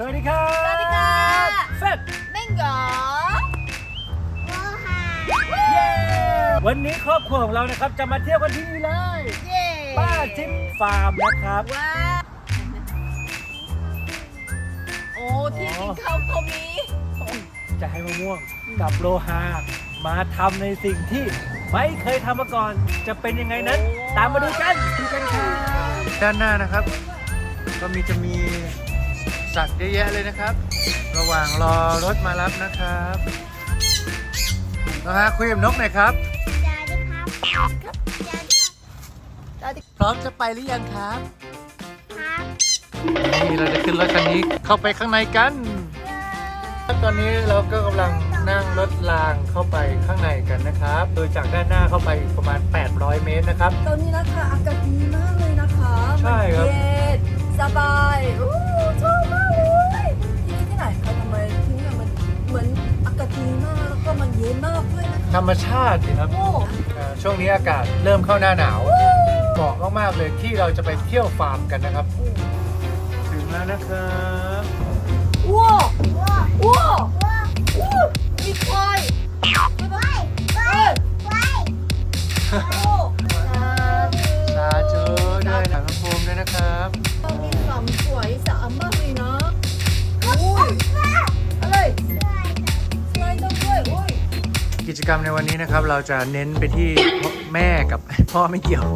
สวัสดีครับสวัสดีค่ะเซ็ตเม่งเหรอเย้วันนี้ครอบครัวของเรานะครับจะมาเที่ยวกันที่นี่เลยเย้ป้าจิ๊บฟาร์มนะครับ ว้าวโอ้ที่กินข้าวเขามีจะให้มะม่วงกับโลหามาทำในสิ่งที่ไม่เคยทำมาก่อนจะเป็นยังไงนั้น ตามมาดูกันดูกันครับด้านหน้านะครับ ก็มีจะมี สัตว์เยอะแยะเลยนะครับ ระหว่างรอรถมารับนะครับนะฮะคุยกับนกหน่อยครับ พร้อมจะไปหรือยังครับ นี่เราจะขึ้นรถคันนี้เข้าไปข้างในกัน ตอนนี้เราก็กำลังนั่งรถรางเข้าไปข้างในกันนะครับ โดยจากด้านหน้าเข้าไปประมาณ 800 เมตรนะครับ ตอนนี้นะคะอากาศดีมากเลยนะคะใช่ครับมันเย็นสบายอู้ชอบมาก มากแล้วก็มันเย็นมากด้วยนะคะธรรมชาติสิครับโอ้อ่าช่วงนี้อากาศเริ่มเข้าหน้าหนาว เหมาะมากๆเลยที่เราจะไปเที่ยวฟาร์มกันนะครับ ถึงแล้วนะครับว้าวว้าวว้าวมีควายเอ้ย จกรรมในวันนี้นะครับ เราจะเน้นไปที่แม่กับพ่อไม่เกี่ยว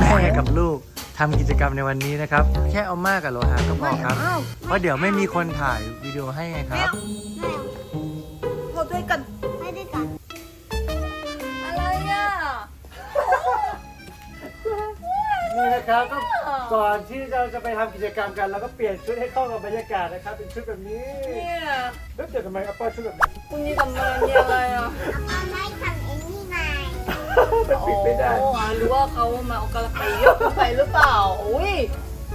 แม่กับลูกทำกิจกรรมในวันนี้นะครับ แค่เอามากกับโลหะก็พอครับอ้าวเพราะเดี๋ยวไม่มีคนถ่ายวิดีโอให้ไงครับพอด้วยกัน นี่นะครับก็ก่อนที่เราจะไปทำกิจกรรมกันเราก็เปลี่ยนชุดให้เข้ากับบรรยากาศนะครับ เป็นชุดแบบนี้เนี่ยแล้วเดี๋ยวทำไมอัปเปอร์ชุดแบบนี้คุณนี่ทำอะไรเนี่ยอะไรอะมันปิดไม่ได้โอ้หรือว่าเขามาเอากระไปยกไปหรือเปล่าอุ้ย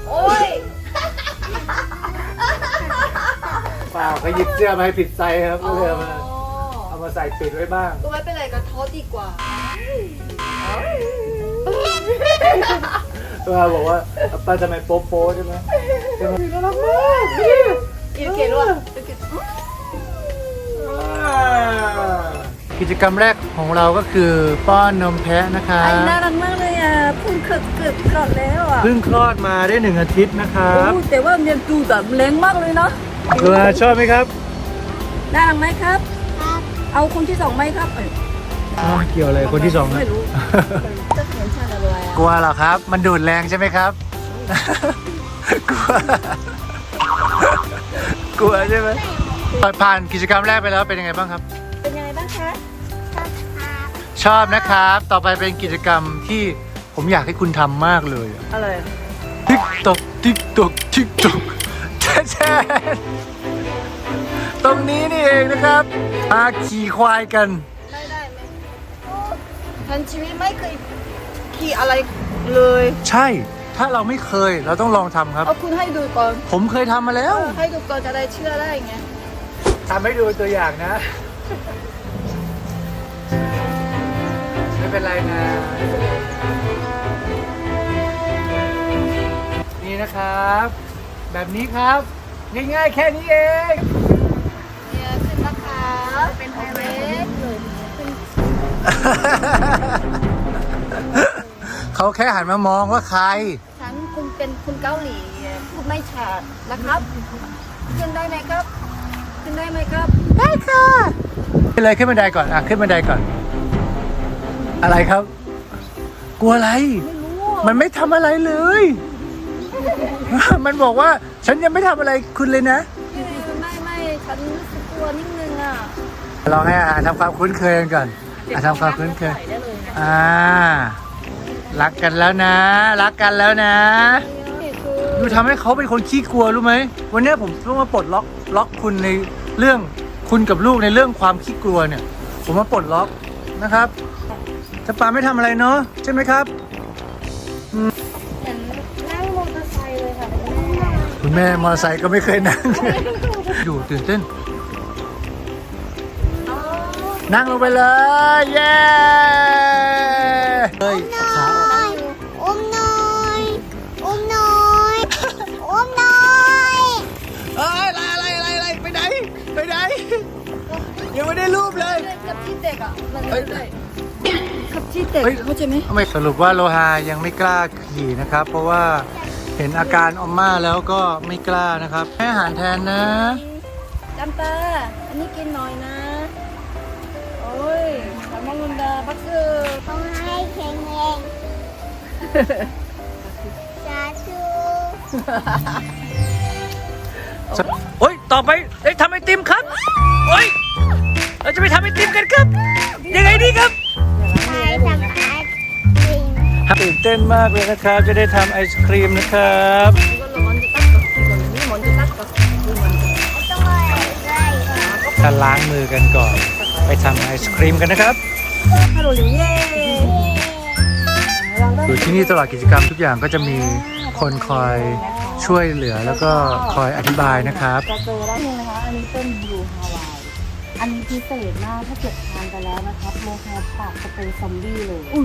โอ้ยเปล่าเขาหยิบเสื้อมาให้ผิดไซส์ครับก็เลยเอามาอ๋อเอามาใส่ปิดไว้บ้างก็ไม่เป็นไรก็ทอดดีกว่า ตัวบอกว่าอัปเปอร์ทำไมโป๊ะโป๊ะใช่ไหมใช่ไหมน่ารักมากอีเกลวะกิจกรรมแรกของเราก็คือป้อนนมแพะนะคะไอ้น่ารักมากเลยอะเพิ่งเกิดเกิดก่อนแล้วอะเพิ่งคลอดมาได้หนึ่งอาทิตย์นะครับโอ้แต่ว่ามันดูแบบเล้งมากเลยเนาะตัวชอบไหมครับ น่ารักไหมครับ เอาคนที่สองไหมครับเอ้ย อ้าวเกี่ยวอะไรคนที่สองนะ ไม่รู้จะเห็นชาติอะไรอะกลัวเหรอครับ มันดูดแรงใช่ไหมครับ กลัว กลัวใช่ไหมผ่านกิจกรรมแรกไปแล้วเป็นยังไงบ้างครับ เป็นยังไงบ้างคะชอบนะครับ ต่อไปเป็นกิจกรรมที่ผมอยากให้คุณทำมากเลยอะไรทิกตกทิกตกทิกตกแช่แช่ตรงนี้นี่เองนะครับ มาขี่ควายกันได้ได้ไหม ทันชีวิตไม่เคยขี่อะไรเลยใช่ ถ้าเราไม่เคยเราต้องลองทำครับ เอาคุณให้ดูก่อนผมเคยทำมาแล้วเออให้ดูก่อนจะได้เชื่อได้ไงทำให้ดูเป็นตัวอย่างนะ ไม่เป็นไรนะ นี่นะครับ แบบนี้ครับ ง่ายๆแค่นี้เอง เนี่ยขึ้นนะคะเป็นไฮเวย์เลยขึ้น เขาแค่หันมามองว่าใคร ฉันคุณเป็นคุณเกาหลีพูดไม่ชัดนะครับ ขึ้นได้ไหมครับ ขึ้นได้ไหมครับ ได้ค่ะขึ้นเลยขึ้นบันไดก่อน อะ ขึ้นบันไดก่อน อะไรครับ กลัวอะไร ไม่รู้อะมันไม่ทำอะไรเลย มันบอกว่าฉันยังไม่ทำอะไรคุณเลยนะไม่ไม่ฉันรู้สึกกลัวนิดนึงอะ ลองให้อาหารทำความคุ้นเคยกันก่อน อะทำความคุ้นเคยใส่ได้เลยนะอ่ารักกันแล้วนะ รักกันแล้วนะนี่คือดูทำให้เขาเป็นคนขี้กลัวรู้ไหมวันเนี้ยผมต้องมาปลดล็อกล็อกคุณในเรื่องคุณกับลูกในเรื่องความขี้กลัวเนี่ย ผมมาปลดล็อกนะครับจะปาไม่ทำอะไรเนาะใช่ไหมครับเหมือนนั่งมอเตอร์ไซค์เลยค่ะคุณแม่มอเตอร์ไซค์ก็ไม่เคยนั่งอยู่ตื่นเต้น นั่งลงไปเลย เย้เฮ้ยขาอมหน่อยอมหน่อยอมหน่อยเอ้ยอะไรอะไรอะไรไปไหนไปไหนยังไม่ได้รูปเลยกับที่เด็กอะมันเลยกับที่เด็กเขาใจไหมไม่สรุปว่าโลฮายังไม่กล้าขี่นะครับ เพราะว่าเห็นอาการอมม่าแล้วก็ไม่กล้านะครับแม่หารแทนนะจำปาอันนี้กินหน่อยนะ ก็คือขอให้แขงเรงสาธุโอ้ยต่อไปไอ้ทำไอติมครับโอ้ยเราจะไปทำไอติมกันครับ ยังไงดีครับใช่ทำไอติมตื่นเต้นมากเลยนะครับ จะได้ทำไอศครีมนะครับถ้าล้างมือกันก่อน ไปทำไอศครีมกันนะครับ ฮาโลลเย่อยู่ที่นี่ตลอดกิจกรรมทุกอย่างก็จะมีคนคอยช่วยเหลือแล้วก็คอยอธิบายนะครับ จะเจอได้เลยนะคะ อันนี้เป็นบลูฮาวาย อันนี้พิเศษมาก ถ้าเกิดทานไปแล้วนะครับโมฮาปากจะเป็นซอมบี้เลย เอ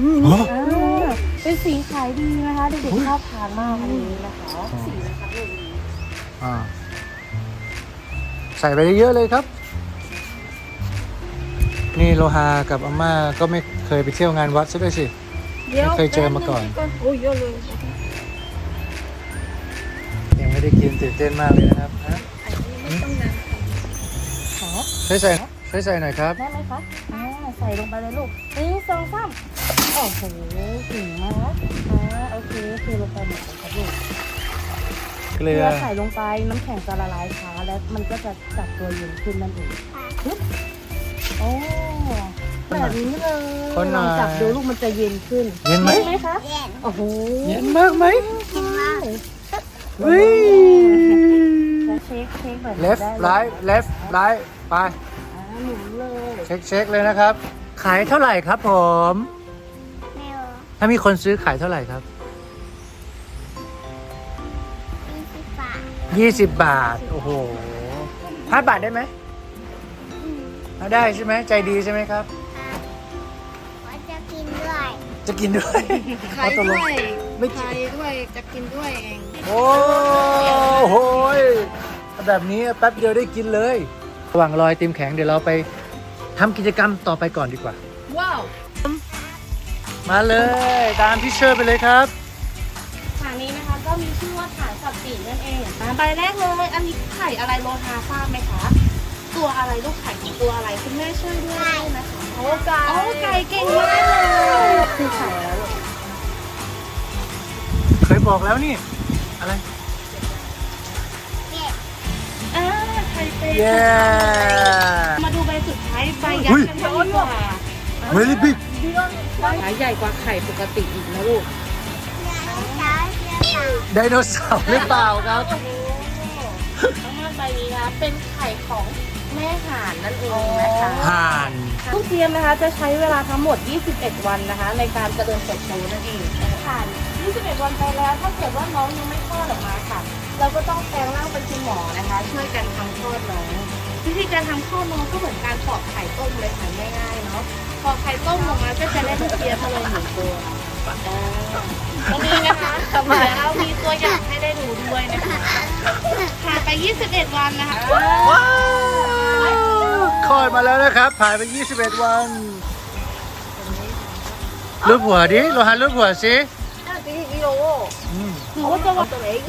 อเป็นสีขายดีนะคะ เด็กๆชอบทานมากอันนี้นะคะ สีนะคะเลยนี้ใส่ไปเยอะเลยครับ นี่โลฮากับอาม่าก็ไม่เคยไปเที่ยวงานวัดใช่ไหมสิ ไม่เคยเจอมาก่อนยเยอะเลยยังไม่ได้กินตื่นเต้นมากเลยนะครับฮะใส่ใส่ใส่ใส่หน่อยครับได้ไหมคะอ่ใส่ลงไปเลยลูกหนึ่งสองสามโอ้โหเก่งมากอ่าโอเคคือลงไปหมดครับลูกเกลือใส่ลงไปน้ำแข็งจะละลายช้าและมันก็จะจับตัวเย็นขึ้นนั่นเองปึ๊บ โอ้แบบนี้เลยคนหน่ลอยองจับดูลูกมันจะเย็นขึ้นเย็นไหมไหมคะเย็นโอ้โหเย็นมากไหมกินมากเฮ้ย แล้วเช็คเช็คแบบเลนี้ฟได้ไลท์เลฟไลท์ไป อ่าหมุนเลยเช็คเช็คเลยนะครับ ขายเท่าไหร่ครับผม แมวถ้ามีคนซื้อขายเท่าไหร่ครับ มีสิบบาท 20 บาท โอ้โหห้าบาทได้ไหม อะได้ใช่ไหมใจดีใช่ไหมครับ ว่าจะกินด้วยจะกินด้วยขายด้วยไม่ขายด้วยจะกินด้วยเองโอ้โหยแบบนี้แป๊บเดียวได้กินเลย ระหว่างรอยติมแข็งเดี๋ยวเราไปทำกิจกรรมต่อไปก่อนดีกว่า ว้าวมาเลยตามพี่เชอร์ไปเลยครับ ฐานนี้นะคะก็มีชื่อว่าฐานสับปีนั่นเองอ่าใบแรกเลย อันนี้ไข่อะไรโลหะทราบไหมคะ ตัวอะไรลูกไข่ของตัวอะไรคุณแม่ช่วยด้วยได้นะคะโอ้ไก่โอ้ไก่เก่งมากเลยคือไข่แล้วลูกเคยบอกแล้วนี่ อะไรอ่าไข่เป็ดเย้มาดูใบสุดท้ายใบยักษ์กันบ้างดีกว่า very big ขายใหญ่กว่าไข่ปกติอีกนะลูกไดโนเสาร์หรือเปล่าครับทั้งหมดใบนี้นะ เป็นไข่ของ แม่ห่านนั่นเองนะคะ ห่านลูกเทียมนะคะจะใช้เวลาทั้งหมด 21 วันนะคะ ในการเจริญเติบโตนั่นเองผ่าน 21 วันไปแล้ว ถ้าเกิดว่าน้องยังไม่คลอดออกมาค่ะ เราก็ต้องแปลงร่างเป็นคุณหมอนะคะ ช่วยกันทำคลอดน้องวิธีการทำคลอดน้องก็เหมือนการปอกไข่ต้มเลยค่ะง่ายๆเนาะปอกไข่ต้มออกมาก็จะได้ลูกเทียมมาเลยหนึ่งตัวอ่าตรงนี้นะคะเดี๋ยวเรามีตัวอย่างให้ได้ดูด้วยนะคะผ่านไป 21 วันนะคะว้าว คลอดมาแล้วนะครับ ผ่านไป 21 วันรูปหัวดิโลหะรูปหัวสิ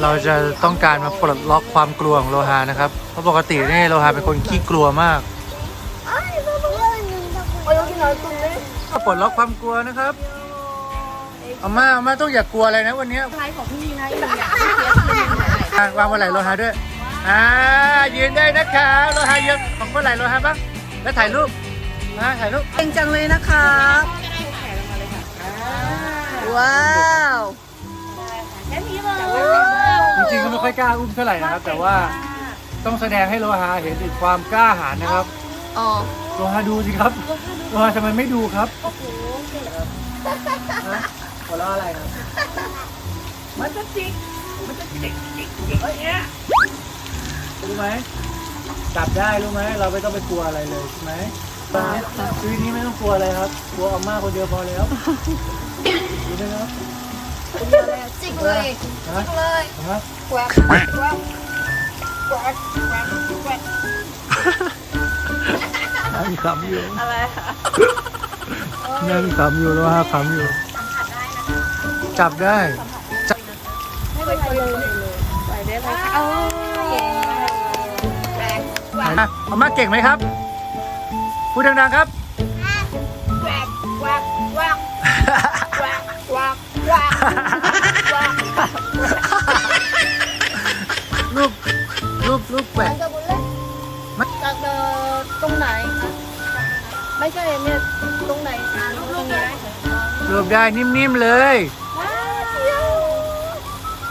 เราจะต้องการมาปลดล็อกความกลัวของโลหานะครับ เพราะปกตินี่โลหะเป็นคนขี้กลัวมากถ้าปลดล็อกความกลัวนะครับเอามาเอามาต้องอย่ากกลัวอะไรนะวันนี้ใครของพี่นะอีกอย่างวางบนไหลโลหะด้วย อ่ายืนได้นะคะโลหะยืนของบนไหล่โลหะบ้างแล้วถ่ายรูปมาถ่ายรูปเก่งจังเลยนะครับแขนลงมาเลยค่ะอ่าว้าวแค่นี้เลยจริงๆก็ไม่ค่อยกล้าอุ้มเท่าไหร่นะครับ แต่ว่าต้องแสดงให้โลหะเห็นถึงความกล้าหาญนะครับอ๋อโลหะดูสิครับโลหะทำไมไม่ดูครับโอ้โหเก่งนะหัวเราะอะไรครับมันจะจิกมันจะจิกจิกจิกอะไรเงี้ย รู้ไหมจับได้รู้ไหมเราไม่ต้องไปกลัวอะไรเลยใช่ไหมชีวิตนี้ไม่ต้องกลัวอะไรครับกลัวอาม่าคนเดียวพอแล้วรู้ไหมครับจิกเลยฮะจิกเลยฮะแกวกแกวกแกวกแกวกแกวกน้องงขำอยู่อะไรคะนั่งขำอยู่แล้วฮะขำอยู่จับได้จับไม่เป็นไรเลยไปได้เลยค่ะเอา อะอาม่าเก่งไหมครับ พูดดังๆครับแวกแวกแวกแวกแวกแวกแวกลูกลูกลูกแหวกจะบุญเล่นจากเดินตรงไหนคะไม่ใช่เนี่ยตรงไหนคะตรงนี้ได้ไหมรูปได้นิ่มๆเลยว้าวเที่ยว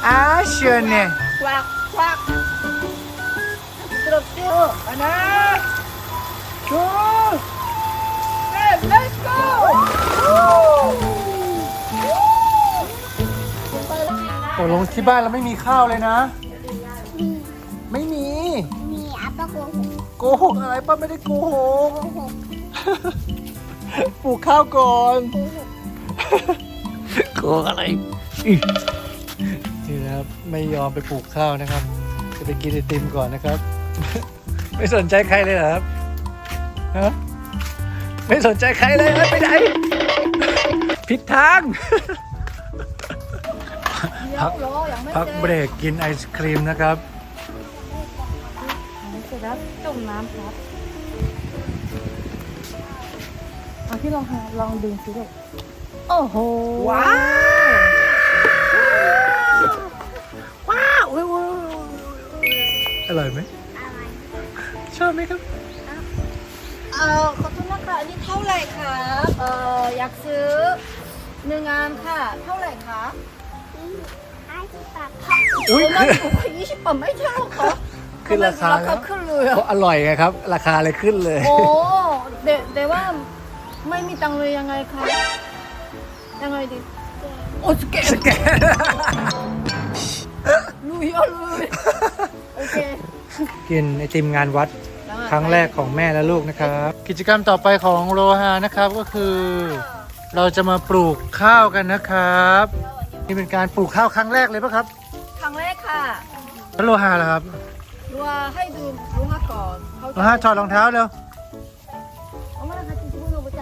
อาเชิญเนี่ยแวกแวกกระเที่ยวอันนะชูเล่น let's go โอ้ลงที่บ้านเราไม่มีข้าวเลยนะ ไม่มี มีอัปปะโกหกโกหกอะไรป้าไม่ได้โกหก โกหกปลูกข้าวก่อน โกหกโกหกอะไรอินี่นะครับไม่ยอมไปปลูกข้าวนะครับ จะไปกินไอติมก่อนนะครับ ไม่สนใจใครเลยเหรอครับฮะไม่สนใจใครเลยเอ้ยไปไหนผิดทางเดี๋ยวรอยังไม่พักเสร็จเบรกกินไอศครีมนะครับเสร็จแล้วจุ่มน้ำครับเอาที่ลองลองดึงสิลูกโอ้โห ว้าว ว้าวอุ๊ยอุ๊ยอุ๊ยอร่อยไหมอะไร ชอบไหมครับ เอ่อขอโทษนะคะอันนี้เท่าไหร่คะเอ่ออยากซื้อหนึ่งงานค่ะ เท่าไหร่คะห้าสิบบาทอุ้ยโอ้ขึ้นโหยี่สิบบาทไม่ใช่หรอกคะขึ้นราคาราแล้คาวขึ้นเลยอะเพราะอร่อยไงครับ ราคาเลยขึ้นเลย โอ้เดแต่ว่าไม่มีตังค์เลยยังไงคะยังไงดีโอ้สเกตสแกนลุยเอาเลยโอเค กินไอติมงานวัด ครั้งแรกของแม่และลูกนะครับ กิจกรรมต่อไปของโลหะนะครับก็คือ เราจะมาปลูกข้าวกันนะครับ นี่เป็นการปลูกข้าวครั้งแรกเลยปะครับ ครั้งแรกค่ะ แล้วโลหะล่ะครับ รัวให้ดูรู้มาก่อนเขา โลหะถอดรองเท้าเร็ว 엄마랑 같이 집어넣어보자.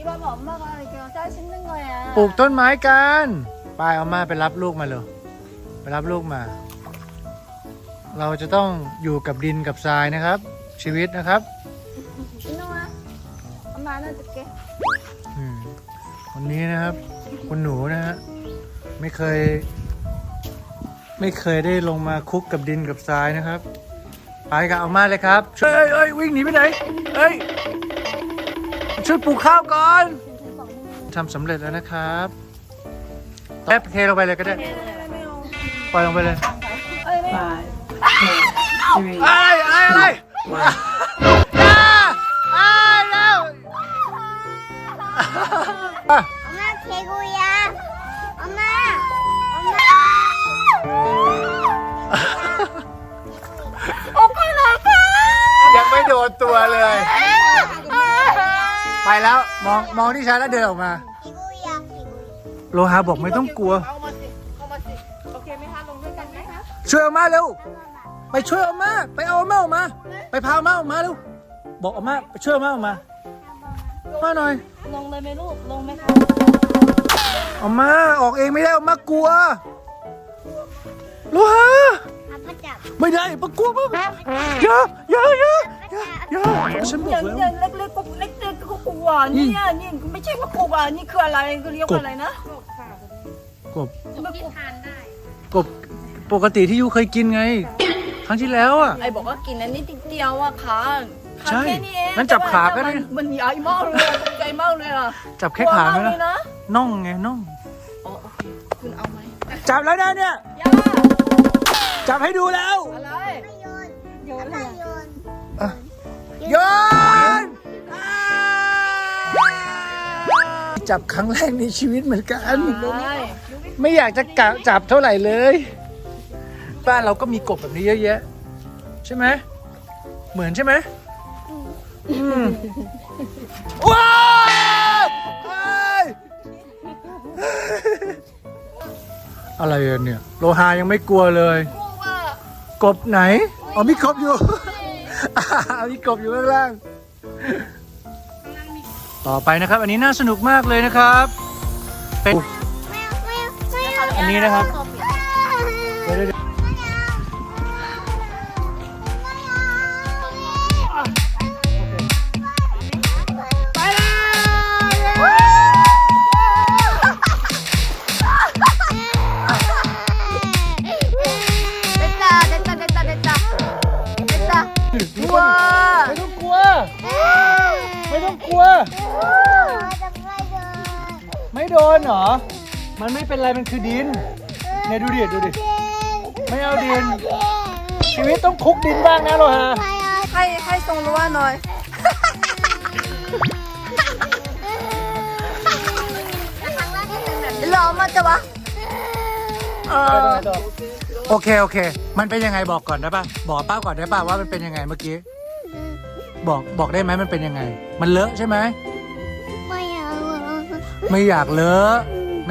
이봐봐, 엄마가 이렇게 쌀 씹는 거야. ปลูกต้นไม้กันไปเอามาไปรับลูกมาเลยไปรับลูกมา เราจะต้องอยู่กับดินกับทรายนะครับ ชีวิตนะครับ นัวอามาน่าจะเก็บอืมวันนี้นะครับ คุณหนูนะฮะไม่เคย ไม่เคยได้ลงมาคุกกับดินกับทรายนะครับ ไปกับเอามาเลยครับเอ้ยเอ้ยวิ่งหนีไปไหนเอ้ยช่วยปลูกข้าวก่อนทำสำเร็จแล้วนะครับแทบเทลงไปเลยก็ได้ปล่อยลงไปเลย เอ้ย ะไรอะไรอะไรอย่าอ้ายแล้วอ่ะ 엄마 개구야 엄마 엄마 ยังไม่โดนตัวเลย ไปแล้วมองมองที่ฉันแล้วเดินออกมา 개구야 개구야 โลหะบอกไม่ต้องกลัว เอามาสิเอามาสิโอเคไหมคะลงด้วยกันไหมคะ ช่วยเอามาเร็ว ไปช่วยอาม่าไปเอาอาม่าออกมา ไปพาอาม่าออกมาลูกบอกอาม่าไปช่วยอาม่าออกมามาหน่อยลงเลยไหมลูกลงไหมคะอาม่าออกเองไม่ได้อาม่ากลัวลูกฮะอาจับไม่ได้ปากลัวป้าอย่าอย่าอย่าอย่าอย่าฉันบอกแล้วเล็กๆกบเล็กๆก็กลัวเนี่ยนี่ไม่ใช่มะกรูดอะนี่คืออะไรเรียกว่าอะไรนะกบกบกินทานได้กบปกติที่ยูเคยกินไงั้งที่แล้วอะ ไอบอกว่ากินอันนี้นิดเดียวอะขาใช่แค่นี้เองงั้นจับขาก็ได้ แต่ว่มันใหญ่มากเลยอะตกใมากเลยอะจับแค่ขาก็กลัเลไยนะน่องไงน่องโอเคคุณเอาไหมจับแล้วนะเนี่ยจับให้ดูแล้วอะไรโยนโยนอโยนจับครั้งแรกในชีวิตเหมือนกัน ไม่อยากจะกะจับเท่าไหร่เลย บ้านเราก็มีกบแบบนี้เยอะแยะ ใช่ไหมเหมือนใช่ไหมอืมว้าวเอ้ยอะไรอะเนี่ย โลหายังไม่กลัวเลย고 가. กบไหนอ๋อมีกบอยู่ มีกบอยู่ข้างล่าง ต่อไปนะครับ อันนี้น่าสนุกมากเลยนะครับเป็นอันนี้นะครับ เดี๋ยวเมันไม่เป็นไรมันคือดิน เนี่ยดูดิดูดิ ไม่เอาดิน ชีวิตต้องคลุกดินบ้างนะโลฮะให้ให้ทรงรั้วหน่อย หล่อมาจะวะเออโอเคโอเค มันเป็นยังไงบอกก่อนได้ป่ะ บอกป้าก่อนได้ป่ะว่ามันเป็นยังไงเมื่อกี้ บอกบอกได้ไหมมันเป็นยังไง มันเลอะใช่ไหม ไม่อยากเลอะ ไ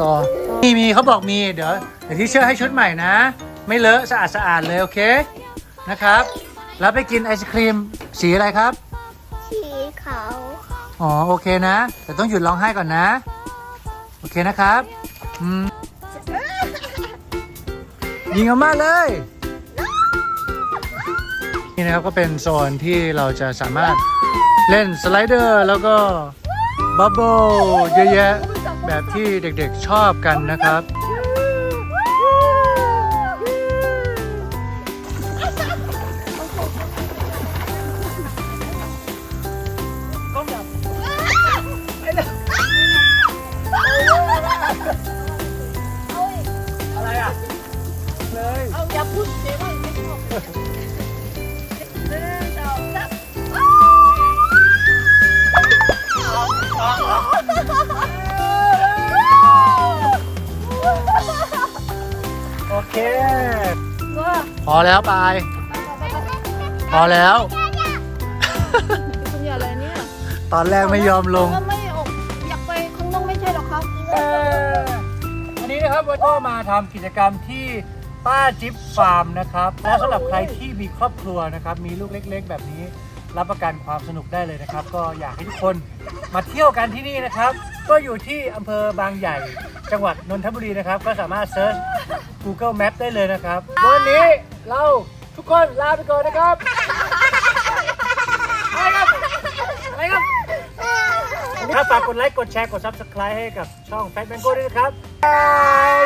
รอ มีมีเขาบอกมีเดี๋ยวเดี๋ยวที่เชื่อให้ชุดใหม่นะ ไม่เลอะสะอาดสะอาดเลยโอเคนะครับ แล้วไปกินไอศครีมสีอะไรครับ สีขาวอ๋อโอเคนะ แต่ต้องหยุดร้องไห้ก่อนนะ โอเคนะครับอืมยิงออกมาเลยนี่นะครับก็เป็นโซนที่เราจะสามารถเล่นสไลเดอร์แล้วก็บับเบิลเยอะแยะ แบบที่เด็กๆชอบกันนะครับ อะไรอะ เลยเอาอย่าพูดเดี๋ยวไม่ชอบหนึ่งสองสามโพอแล้วปายพอแล้ว คุณอย่าอะไรเนี่ยตอนแรกไม่ยอมลง ก็ไม่ออกอยากไปข้างนอกไม่ใช่หรอครับเอ่ออันนี้นะครับวันก็มาทำกิจกรรมที่ป้าจิ๊บฟาร์มนะครับ และสำหรับใครที่มีครอบครัวนะครับ มีลูกเล็ก ๆ แบบนี้ รับประกันความสนุกได้เลยนะครับ ก็อยากให้ทุกคนมาเที่ยวกันที่นี่นะครับ ก็อยู่ที่อำเภอบางใหญ่ จังหวัดนนทบุรีนะครับ ก็สามารถเซิร์ช Google Map ได้เลยนะครับ วันนี้เราทุกคนลาไปก่อนนะครับ อะไรครับ อะไรครับถ้าฝากกดไลค์ กดแชร์ กด Subscribe ให้กับช่อง Fat Mango ด้วยนะครับบาย